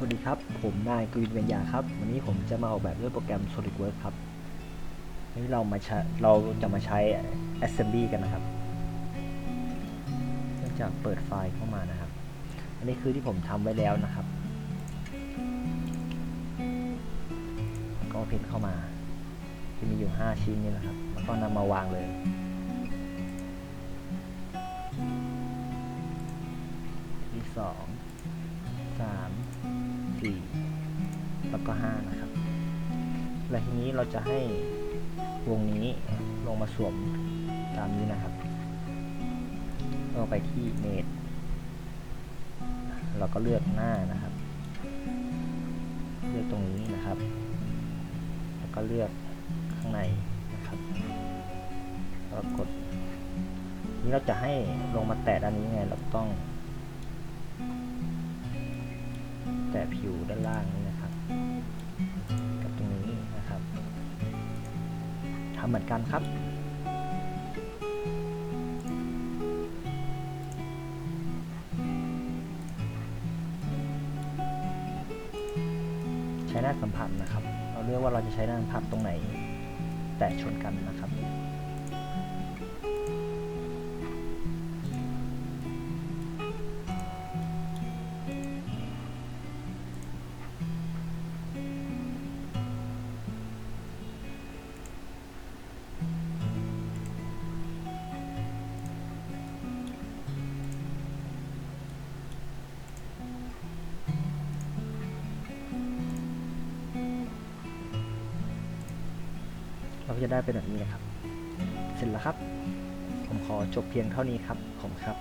สวัสดีครับ ผมนายกวินเวญญาครับ วันนี้ผมจะมาออกแบบด้วยโปรแกรม SolidWorks ครับวันนี้เรามาเราจะมาใช้ Assembly กันนะครับเนื่องจากเปิดไฟล์เข้ามานะครับ อันนี้คือที่ผมทำไว้แล้วนะครับ ก็พิมพ์เข้ามาที่มีอยู่ 5 ชิ้นนี่แหละครับ แล้วก็นำมาวางเลยที่2 ก็ห้านะครับ และทีนี้เราจะให้วงนี้ลงมาสวมตามนี้นะครับก็ไปที่เมดเราก็เลือกหน้านะครับ เลือกตรงนี้นะครับ แล้วก็เลือกข้างในนะครับแล้วกด นี้เราจะให้ลงมาแตะด้านนี้ไง เราต้อง แตะผิวด้านล่างนี้ ทำเหมือนกันครับ ใช้หน้าสัมผัสนะครับ เราเลือกว่าเราจะใช้หน้าสัมผัสตรงไหน แตะชนกันนะครับ เราก็จะได้เป็นแบบนี้นะครับ เสร็จแล้วครับ ผมขอจบเพียงเท่านี้ครับขอบคุณครับ